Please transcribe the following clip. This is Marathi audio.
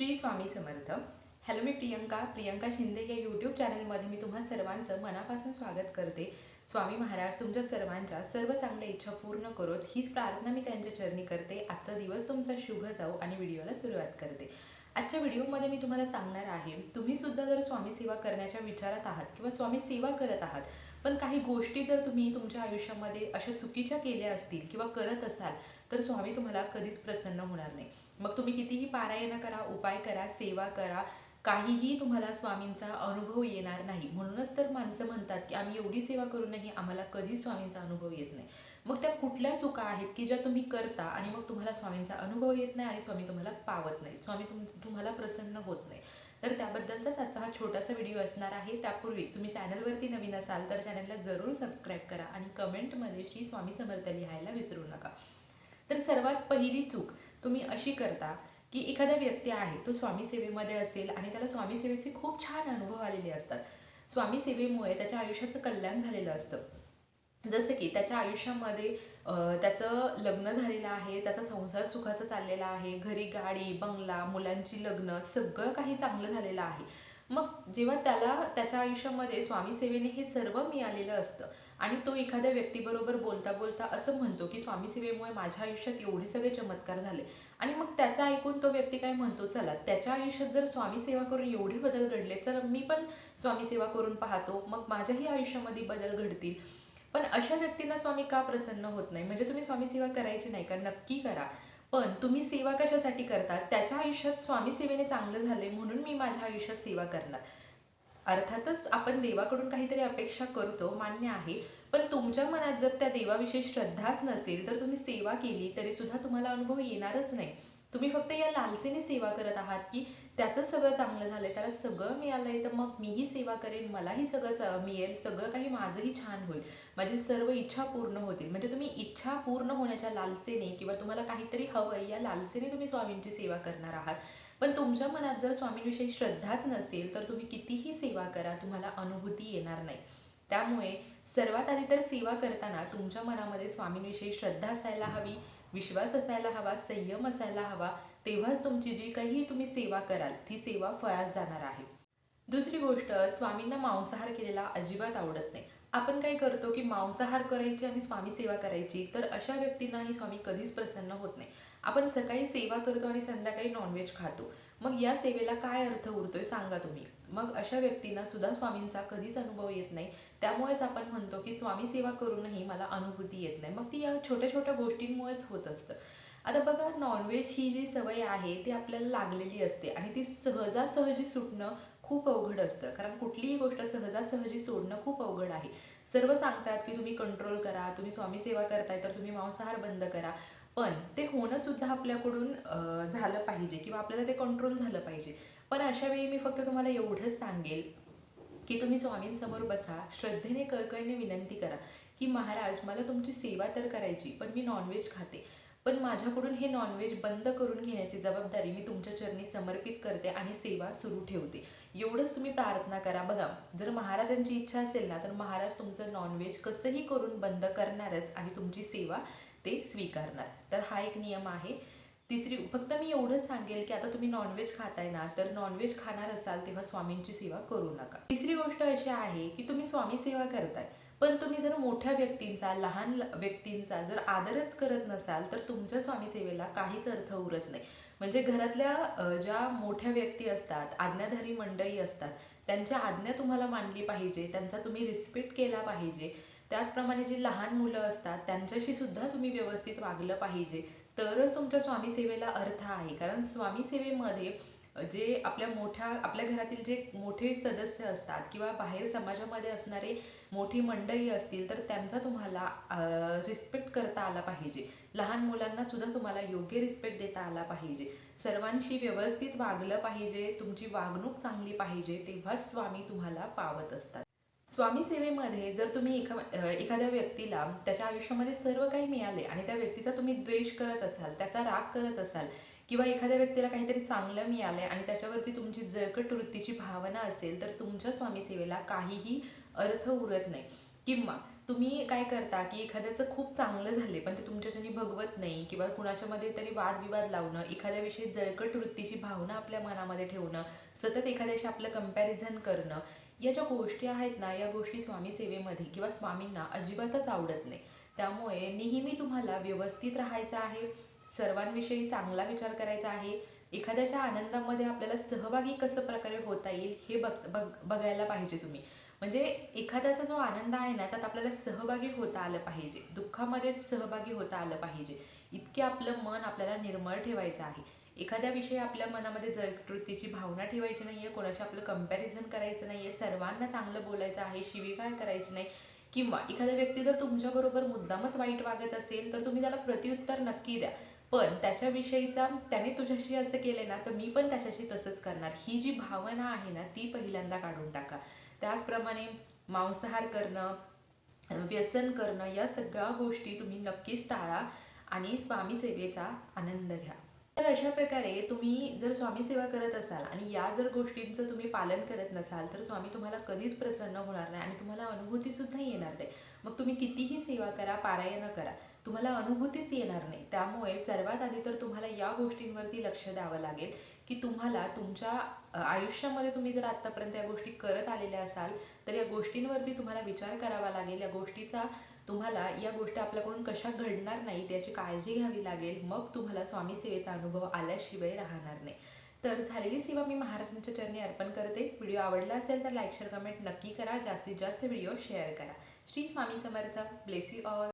श्री स्वामी समर्थ. हॅलो मी प्रियंका प्रियंका शिंदे या यूट्यूब चॅनलमध्ये मी तुम्हा सर्वांचं मनापासून स्वागत करते. स्वामी महाराज तुमच्या सर्वांच्या सर्व चांगल्या इच्छा पूर्ण करोत. हीच प्रार्थना मी त्यांच्या चरणी करते. आजचा दिवस तुमचा शुभ जाऊ आणि व्हिडिओला सुरुवात करते. आजच्या व्हिडिओमध्ये मी तुम्हाला सांगणार आहे तुम्ही सुद्धा जर स्वामी सेवा करण्याच्या विचारात आहात किंवा स्वामी सेवा करत आहात पण काही गोष्टी जर तुम्ही तुमच्या आयुष्यामध्ये अशा चुकीच्या केल्या असतील किंवा करत असाल तर स्वामी तुम्हाला कधीच प्रसन्न होणार नाही. मग तुम्ही कितीही पारायण करा उपाय करा सेवा करा काहीही तुम्हाला स्वामींचा अनुभव येणार नाही. म्हणूनच तर माणसं म्हणतात की आम्ही एवढी सेवा करूनही आम्हाला कधीच स्वामींचा अनुभव येत नाही. मग त्या कुठल्या चुका आहेत की ज्या तुम्ही करता आणि मग तुम्हाला स्वामींचा अनुभव येत नाही आणि स्वामी तुम्हाला पावत नाही? स्वामी तुम तुम्हाला प्रसन्न होत नाही. तर त्याबद्दलचाच आजचा हा छोटासा व्हिडिओ असणार आहे. त्यापूर्वी तुम्ही चॅनलवरती नवीन असाल तर चॅनलला जरूर सबस्क्राईब करा आणि कमेंटमध्ये श्री स्वामी समर्थ लिहायला विसरू नका. तर सर्वात पहिली चूक तुम्ही अशी करता की एखादा व्यक्ती आहे तो स्वामी सेवेमध्ये असेल आणि त्याला स्वामी सेवेचे खूप छान अनुभव आलेले असतात. स्वामी सेवेमुळे त्याच्या आयुष्याचं कल्याण झालेलं असतं. जसं की त्याच्या आयुष्यामध्ये त्याचं लग्न झालेलं आहे त्याचा संसार सुखाचा चाललेला आहे घरी गाडी बंगला मुलांची लग्न सगळं काही चांगलं झालेलं आहे. मग जेव्हा त्याला त्याच्या आयुष्यामध्ये स्वामी सेवेने हे सर्व मिळालेलं असतं आणि तो एखाद्या व्यक्तीबरोबर बोलता बोलता असं म्हणतो की स्वामीसेवेमुळे माझ्या आयुष्यात एवढे सगळे चमत्कार झाले. आणि मग त्याचा ऐकून तो व्यक्ती काय म्हणतो चला त्याच्या आयुष्यात जर स्वामी सेवा करून एवढे बदल घडले चला मी पण स्वामी सेवा करून पाहतो. मग माझ्याही आयुष्यामध्ये बदल घडतील. पण अशा व्यक्तींना स्वामी का प्रसन्न होत नाही? म्हणजे तुम्ही स्वामी सेवा करायची नाही का? नक्की करा. पण तुम्ही सेवा कशासाठी करतात? त्याच्या आयुष्यात स्वामी सेवेने चांगलं झाले म्हणून मी माझ्या आयुष्यात सेवा करणार. अर्थातच आपण देवाकडून काहीतरी अपेक्षा करतो मान्य आहे. पण तुमच्या मनात जर त्या देवाविषयी श्रद्धाच नसेल तर तुम्ही सेवा केली तरी सुद्धा तुम्हाला अनुभव येणारच नाही. तुम्ही फक्त या लालसेने सेवा करत आहात की त्याचं सगळं चांगलं झालंय त्याला सगळं मिळालंय तर मग मीही सेवा करेन मलाही सगळं मिळेल सगळं काही माझंही छान होईल. माझी सर्व इच्छा पूर्ण होतील. म्हणजे तुम्ही इच्छा पूर्ण होण्याच्या लालसेने किंवा तुम्हाला काहीतरी हवंय या लालसेने तुम्ही स्वामींची सेवा करणार आहात. पण तुमच्या मनात जर स्वामींविषयी श्रद्धाच नसेल तर तुम्ही कितीही सेवा करा तुम्हाला अनुभूती येणार नाही. त्यामुळे सर्वात आधी तर सेवा करताना तुमच्या मनामध्ये स्वामींविषयी श्रद्धा असायला हवी. विश्वास असायला हवा संयम असायला हवा तेव्हाच तुमची जी काही तुम्ही सेवा कराल ती सेवा फळात जाणार आहे. दुसरी गोष्ट स्वामींना मांसाहार केलेला अजिबात आवडत नाही. आपण काय करतो की मांसाहार करायची आणि स्वामी सेवा करायची तर अशा व्यक्तींनाही स्वामी कधीच प्रसन्न होत नाही. आपण सकाळी सेवा करतो आणि संध्याकाळी नॉनव्हेज खातो. मग या सेवेला काय अर्थ उरतोय सांगा तुम्ही. मग अशा व्यक्तींना सुद्धा स्वामींचा कधीच अनुभव येत नाही. त्यामुळेच आपण म्हणतो की स्वामी सेवा करूनही मला अनुभूती येत नाही. मग ती या छोट्या छोट्या गोष्टींमुळेच होत असतं. आता बघा नॉनव्हेज ही जी सवय आहे ती आपल्याला लागलेली असते आणि ती सहजासहजी सुटणं खूप अवघड असतं. कारण कुठलीही गोष्ट सहजासहजी सोडणं खूप अवघड आहे. सर्व सांगतात की तुम्ही कंट्रोल करा तुम्ही स्वामी सेवा करताय तर तुम्ही मांसाहार बंद करा. पण ते होणं सुद्धा आपल्याकडून झालं पाहिजे किंवा आपल्याला ते कंट्रोल झालं पाहिजे. पण अशा वेळी मी फक्त तुम्हाला एवढंच सांगेल की तुम्ही स्वामींसमोर बसा श्रद्धेने कळकळीने विनंती करा की महाराज मला तुमची सेवा तर करायची पण मी नॉनव्हेज खाते. पण माझ्याकडून हे नॉनव्हेज बंद करून घेण्याची जबाबदारी मी तुमच्या चरणी समर्पित करते आणि सेवा सुरू ठेवते. एवढंच तुम्ही प्रार्थना करा. बघा जर महाराजांची इच्छा असेल ना तर महाराज तुमचं नॉनव्हेज कसंही करून बंद करणारच आणि तुमची सेवा ते स्वीकारणार. तर हा एक नियम आहे. तिसरी फक्त मी एवढंच सांगेल की आता तुम्ही नॉनव्हेज खाताय ना तर नॉनव्हेज खाणार असाल तेव्हा स्वामींची सेवा करू नका. तिसरी गोष्ट अशी आहे की तुम्ही स्वामी सेवा करताय पण तुम्ही जर मोठ्या व्यक्तींचा लहान व्यक्तींचा जर आदरच करत नसाल तर तुमच्या स्वामी सेवेला काहीच अर्थ उरत नाही. म्हणजे घरातल्या ज्या मोठ्या व्यक्ती असतात आज्ञाधारी मंडळी असतात त्यांच्या आज्ञा तुम्हाला मानली पाहिजे त्यांचा तुम्ही रिस्पेक्ट केला पाहिजे त्याचप्रमाणे जी लहान मुलं असतात त्यांच्याशी सुद्धा तुम्ही व्यवस्थित वागलं पाहिजे. तरच तुमच्या स्वामी सेवेला अर्थ आहे. कारण स्वामी सेवेमध्ये जे आपल्या मोठ्या आपल्या घरातील जे मोठे सदस्य असतात किंवा बाहेर समाजामध्ये असणारे मोठी मंडळी असतील तर त्यांचा तुम्हाला रिस्पेक्ट करता आला पाहिजे. लहान मुलांना सुद्धा तुम्हाला योग्य रिस्पेक्ट देता आला पाहिजे. सर्वांशी व्यवस्थित वागलं पाहिजे तुमची वागणूक चांगली पाहिजे तेव्हाच स्वामी तुम्हाला पावत असतात. स्वामी सेवेमध्ये जर तुम्ही एका एखाद्या व्यक्तीला त्याच्या आयुष्यामध्ये सर्व काही मिळाले आणि त्या व्यक्तीचा तुम्ही द्वेष करत असाल त्याचा राग करत असाल किंवा एखाद्या व्यक्तीला काहीतरी चांगलं मिळालंय आणि त्याच्यावरती तुमची जळकट वृत्तीची भावना असेल तर तुमच्या स्वामी सेवेला काहीही अर्थ उरत नाही. किंवा तुम्ही काय करता की एखाद्याचं खूप चांगलं झाले पण ते तुमच्याच्यानी भगवत नाही किंवा कुणाच्यामध्ये तरी वादविवाद लावणं एखाद्याविषयी जळकट वृत्तीची भावना आपल्या मनामध्ये ठेवणं सतत एखाद्याशी आपलं कंपॅरिझन करणं या ज्या गोष्टी आहेत ना या गोष्टी स्वामी सेवेमध्ये किंवा स्वामींना अजिबातच आवडत नाही. त्यामुळे नेहमी तुम्हाला व्यवस्थित राहायचं आहे सर्वांविषयी चांगला विचार करायचा आहे. एखाद्याच्या आनंदामध्ये आपल्याला सहभागी कसं प्रकारे होता येईल हे बघ बघ बघायला पाहिजे तुम्ही. म्हणजे एखाद्याचा जो आनंद आहे ना त्यात आपल्याला सहभागी होता आलं पाहिजे. दुःखामध्ये सहभागी होता आलं पाहिजे. इतके आपलं मन आपल्याला निर्मळ ठेवायचं आहे. एखाद्या विषयी आपल्या मनामध्ये जगृतीची भावना ठेवायची नाही आहे कोणाशी आपलं कंपॅरिझन करायचं नाही आहे सर्वांना चांगलं बोलायचं आहे शिविकाय करायची नाही किंवा एखादा व्यक्ती जर तुमच्याबरोबर मुद्दामच वाईट वागत असेल तर तुम्ही त्याला प्रत्युत्तर नक्की द्या. पण त्याच्याविषयीचा त्याने तुझ्याशी असं केलं ना तर मी पण त्याच्याशी तसंच करणार. ही जी भावना आहे ना ती पहिल्यांदा काढून टाका. त्याचप्रमाणे मांसाहार करणं व्यसन करणं या सगळ्या गोष्टी तुम्ही नक्कीच टाळा आणि स्वामी सेवेचा आनंद घ्या. तर अशा प्रकारे तुम्ही जर स्वामी सेवा करत असाल आणि या जर गोष्टींचं तुम्ही पालन करत नसाल तर स्वामी तुम्हाला कधीच प्रसन्न होणार नाही आणि तुम्हाला अनुभूती सुद्धा येणार नाही. मग तुम्ही कितीही सेवा करा पारायण करा तुम्हाला अनुभूतीच येणार नाही. त्यामुळे सर्वात आधी तर तुम्हाला या गोष्टींवरती लक्ष द्यावं लागेल की तुम्हाला तुमच्या आयुष्यामध्ये तुम्ही जर आत्तापर्यंत या गोष्टी करत आलेल्या असाल तर या गोष्टींवरती तुम्हाला विचार करावा लागेल. या गोष्टीचा तुम्हाला या गोष्टी आपल्याकडून कशा घडणार नाहीत याची काळजी घ्यावी लागेल. मग तुम्हाला स्वामी सेवेचा अनुभव आल्याशिवाय राहणार नाही. तर झालेली सेवा मी महाराजांच्या चरणी अर्पण करते. व्हिडिओ आवडला असेल तर लाईक शेअर कमेंट नक्की करा. जास्तीत जास्त व्हिडिओ शेअर करा. Shri Swami Samarth. Bless you all.